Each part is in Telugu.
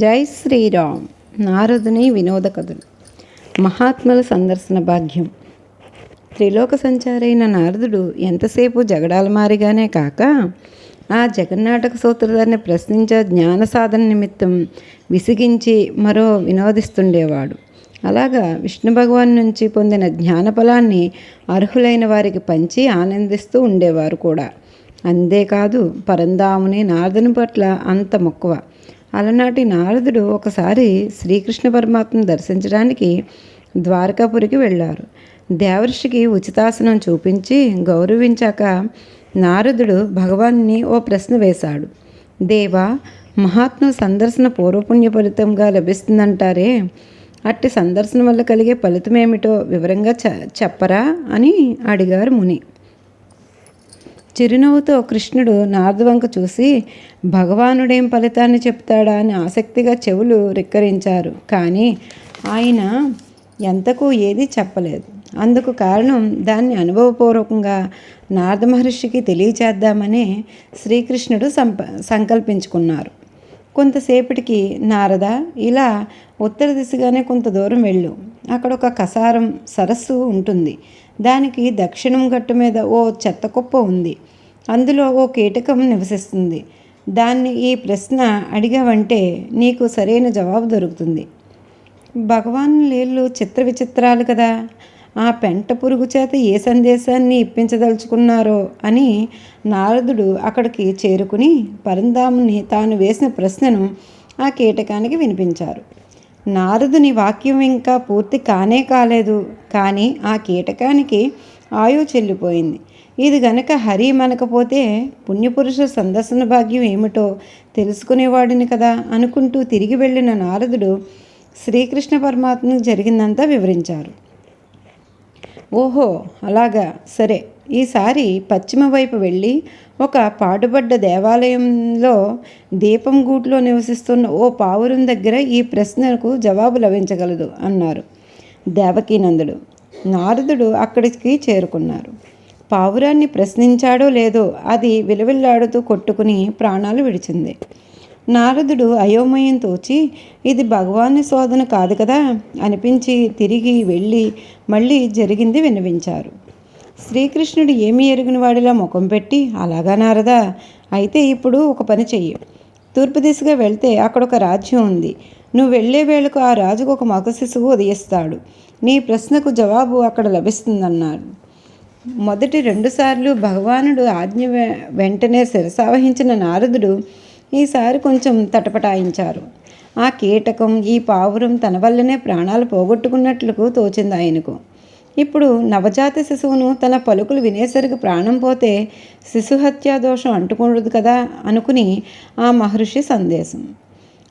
జై శ్రీరామ్. నారదుని వినోద కథలు మహాత్ముల సందర్శన భాగ్యం. త్రిలోక సంచారైన నారదుడు ఎంతసేపు జగడాల మారిగానే కాక ఆ జగన్నాటక సూత్రధారిని ప్రశ్నించే జ్ఞాన సాధన నిమిత్తం విసిగించి మరో వినోదిస్తుండేవాడు. అలాగా విష్ణు భగవాన్ నుంచి పొందిన జ్ఞానఫలాన్ని అర్హులైన వారికి పంచి ఆనందిస్తూ ఉండేవారు కూడా. అంతేకాదు పరందాముని నారదుని పట్ల అంత మక్కువ. అలనాటి నారదుడు ఒకసారి శ్రీకృష్ణ పరమాత్మను దర్శించడానికి ద్వారకాపురికి వెళ్ళారు. దేవర్షికి ఉచితాసనం చూపించి గౌరవించాక నారదుడు భగవాన్ని ఓ ప్రశ్న వేశాడు. దేవా మహాత్మ సందర్శన పూర్వపుణ్య ఫలితంగా లభిస్తుందంటారే? అట్టి సందర్శన వల్ల కలిగే ఫలితం ఏమిటో వివరంగా చెప్పరా అని అడిగారు ముని. చిరునవ్వుతో కృష్ణుడు నారదవంక చూసి భగవానుడేం ఫలితాన్ని చెప్తాడా? అని ఆసక్తిగా చెవులు రిక్కరించారు. కానీ ఆయన ఎంతకు ఏది చెప్పలేదు. అందుకు కారణం దాన్ని అనుభవపూర్వకంగా నారద మహర్షికి తెలియచేద్దామని శ్రీకృష్ణుడు సంప సంకల్పించుకున్నారు. కొంతసేపటికి నారద ఇలా ఉత్తర దిశగానే కొంత దూరం వెళ్ళు. అక్కడ ఒక కసారం సరస్సు ఉంటుంది. దానికి దక్షిణం గట్టు మీద ఓ చెత్త కుప్ప ఉంది. అందులో ఓ కీటకం నివసిస్తుంది. దాన్ని ఈ ప్రశ్న అడిగావంటే నీకు సరైన జవాబు దొరుకుతుంది. భగవాన్ లీళ్ళు చిత్ర విచిత్రాలు కదా. ఆ పెంట పురుగు చేత ఏ సందేశాన్ని ఇప్పించదలుచుకున్నారో అని నారదుడు అక్కడికి చేరుకుని పరంధాముని తాను వేసిన ప్రశ్నను ఆ కీటకానికి వినిపించారు. నారదుని వాక్యం ఇంకా పూర్తి కానే కాలేదు. కానీ ఆ కీటకానికి ఆయు చెల్లిపోయింది. ఇది గనక హరి మనకపోతే పుణ్యపురుష సందర్శన భాగ్యం ఏమిటో తెలుసుకునేవాడిని కదా అనుకుంటూ తిరిగి వెళ్ళిన నారదుడు శ్రీకృష్ణ పరమాత్మకు జరిగిందంతా వివరించారు. ఓహో అలాగా. సరే. ఈసారి పశ్చిమ వైపు వెళ్ళి ఒక పాడుబడ్డ దేవాలయంలో దీపం గూట్లో నివసిస్తున్న ఓ పావురం దగ్గర ఈ ప్రశ్నకు జవాబు లభించగలదు అన్నారు దేవకీనందుడు నారదుడు అక్కడికి చేరుకున్నారు. పావురాన్ని ప్రశ్నించాడో లేదో అది విలవిల్లాడుతూ కొట్టుకుని ప్రాణాలు విడిచింది. నారదుడు అయోమయం తోచి ఇది భగవాని శోధన కాదు కదా? అనిపించి తిరిగి వెళ్ళి మళ్ళీ జరిగింది వినిపించారు శ్రీకృష్ణుడు ఏమి ఎరిగిన వాడిలా ముఖం పెట్టి అలాగా నారదా అయితే ఇప్పుడు ఒక పని చెయ్యి. తూర్పు దిశగా వెళ్తే అక్కడ ఒక రాజ్యం ఉంది. నువ్వు వెళ్ళే వేళకు ఆ రాజుకు ఒక మగ శిశువు ఉదయిస్తాడు. నీ ప్రశ్నకు జవాబు అక్కడ లభిస్తుందన్నారు మొదటి రెండుసార్లు భగవానుడు ఆజ్ఞ వెంటనే శిరసావహించిన నారదుడు ఈసారి కొంచెం తటపటాయించారు. ఆ కీటకం ఈ పావురం తన వల్లనే ప్రాణాలు పోగొట్టుకున్నట్లు తోచింది ఆయనకు. ఇప్పుడు నవజాత శిశువును తన పలుకులు వినేసరికి ప్రాణం పోతే శిశుహత్యా దోషం అంటుకూడదు కదా అనుకుని ఆ మహర్షి సందేశం.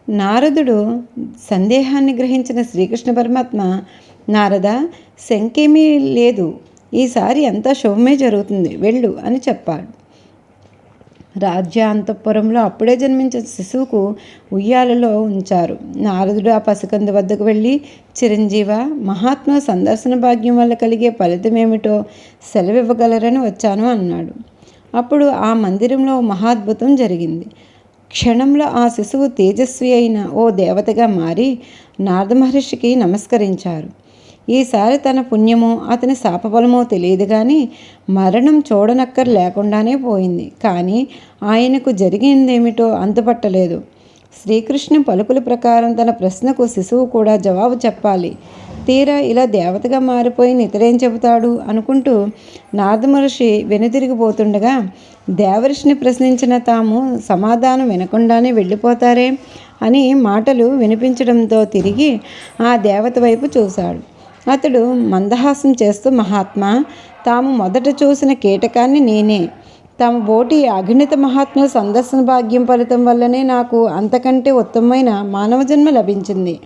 నారదుడు సందేహాన్ని గ్రహించిన శ్రీకృష్ణ పరమాత్మ నారద శంకేమీ లేదు. ఈసారి అంతా శుభమే జరుగుతుంది. వెళ్ళు అని చెప్పాడు. రాజ్య అంతఃపురంలో అప్పుడే జన్మించిన శిశువుకు ఉయ్యాలలో ఉంచారు. నారదుడు ఆ పసికందు వద్దకు వెళ్ళి చిరంజీవ మహాత్మ సందర్శన భాగ్యం వల్ల కలిగే ఫలితం ఏమిటో సెలవివ్వగలరని వచ్చాను అన్నాడు. అప్పుడు ఆ మందిరంలో మహాద్భుతం జరిగింది. క్షణంలో ఆ శిశువు తేజస్వి అయిన ఓ దేవతగా మారి నారద మహర్షికి నమస్కరించారు. ఈసారి తన పుణ్యమో అతని శాపఫలమో తెలియదు కానీ మరణం చూడనక్కర్ లేకుండానే పోయింది. కానీ ఆయనకు జరిగిందేమిటో అంతుపట్టలేదు. శ్రీకృష్ణ పలుకుల ప్రకారం తన ప్రశ్నకు శిశువు కూడా జవాబు చెప్పాలి. తీరా ఇలా దేవతగా మారిపోయి ఇతరేం చెబుతాడు అనుకుంటూ నారదమహర్షి వెనుతిరిగిపోతుండగా దేవర్షిని ప్రశ్నించిన తాము సమాధానం వినకుండానే వెళ్ళిపోతారే అని మాటలు వినిపించడంతో తిరిగి ఆ దేవత వైపు చూశాడు. అతడు మందహాసం చేస్తూ మహాత్మా తాము మొదట చూసిన కీటకాన్ని నేనే. తమ బోటి అగణిత మహాత్ముల సందర్శన భాగ్యం ఫలితం వల్లనే నాకు అంతకంటే ఉత్తమమైన మానవ జన్మ లభించింది.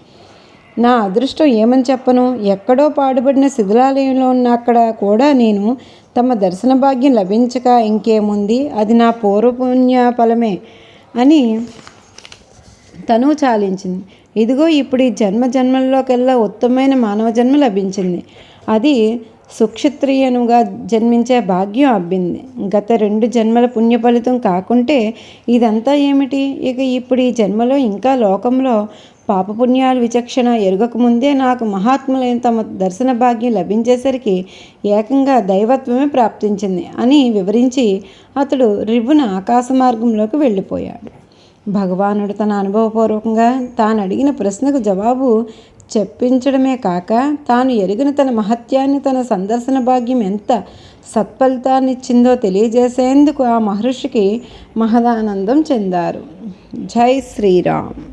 నా అదృష్టం ఏమని చెప్పను? ఎక్కడో పాడుబడిన శిథిలాలయంలో ఉన్న అక్కడ కూడా నేను తమ దర్శన భాగ్యం లభించక ఇంకేముంది? అది నా పూర్వపుణ్య ఫలమే అని తను చాలించింది. ఇదిగో ఇప్పుడు ఈ జన్మ జన్మల్లోకెల్లా ఉత్తమమైన మానవ జన్మ లభించింది. అది సుక్షత్రియనుగా జన్మించే భాగ్యం అబ్బింది. గత రెండు జన్మల పుణ్య ఫలితం కాకుంటే ఇదంతా ఏమిటి? ఇక ఇప్పుడు ఈ జన్మలో ఇంకా లోకంలో పాపపుణ్యాల విచక్షణ ఎరగకముందే నాకు మహాత్ములైన తమ దర్శన భాగ్యం లభించేసరికి ఏకంగా దైవత్వమే ప్రాప్తించింది అని వివరించి అతడు రివ్వున ఆకాశ మార్గంలోకి వెళ్ళిపోయాడు. భగవానుడు తన అనుభవపూర్వకంగా తాను అడిగిన ప్రశ్నకు జవాబు చెప్పించడమే కాక తాను ఎరిగిన తన మహత్యాన్ని తన సందర్శన భాగ్యం ఎంత సత్ఫలితాన్నిచ్చిందో తెలియజేసేందుకు ఆ మహర్షికి మహదానందం చెందారు. జై శ్రీరామ్.